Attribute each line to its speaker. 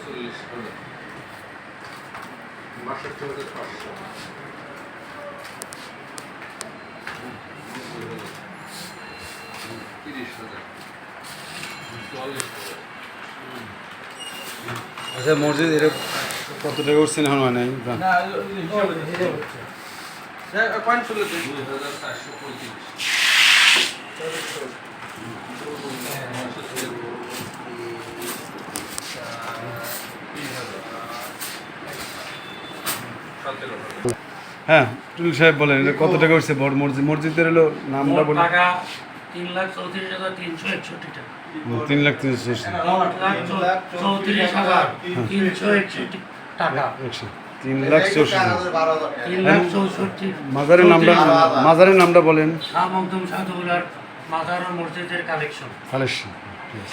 Speaker 1: চলুন
Speaker 2: বাষট্টি হাজার পাঁচশো তিরিশ হাজার চুয়াল্লিশ হাজার
Speaker 1: আচ্ছা মসজিদ এটা কত টাকা উঠছেন এখন মানে জান।
Speaker 2: দুই হাজার চারশো পঁয়ত্রিশ।
Speaker 1: হ্যাঁ টুল সাহেব বলেন এটা কত টাকা উঠছে বড় মসজিদ? মসজিদের হলো নামটা
Speaker 3: মোট
Speaker 1: বলে
Speaker 3: টাকা তিন লাখ চৌত্রিশ হাজার তিনশো একষট্টি টাকা।
Speaker 1: তিন লাখ তিনশো
Speaker 3: মোট লাখ চৌ- চৌত্রিশ হাজার তিনশো একষট্টি টাকা।
Speaker 1: তিন লাখ চৌষট্টি। মাজারের নামটা মাজারের নামটা বলেন।
Speaker 3: শাহ মখদুম শাহদুলার মাজার মসজিদের কালেকশন
Speaker 1: কালেকশন ঠিক আছে।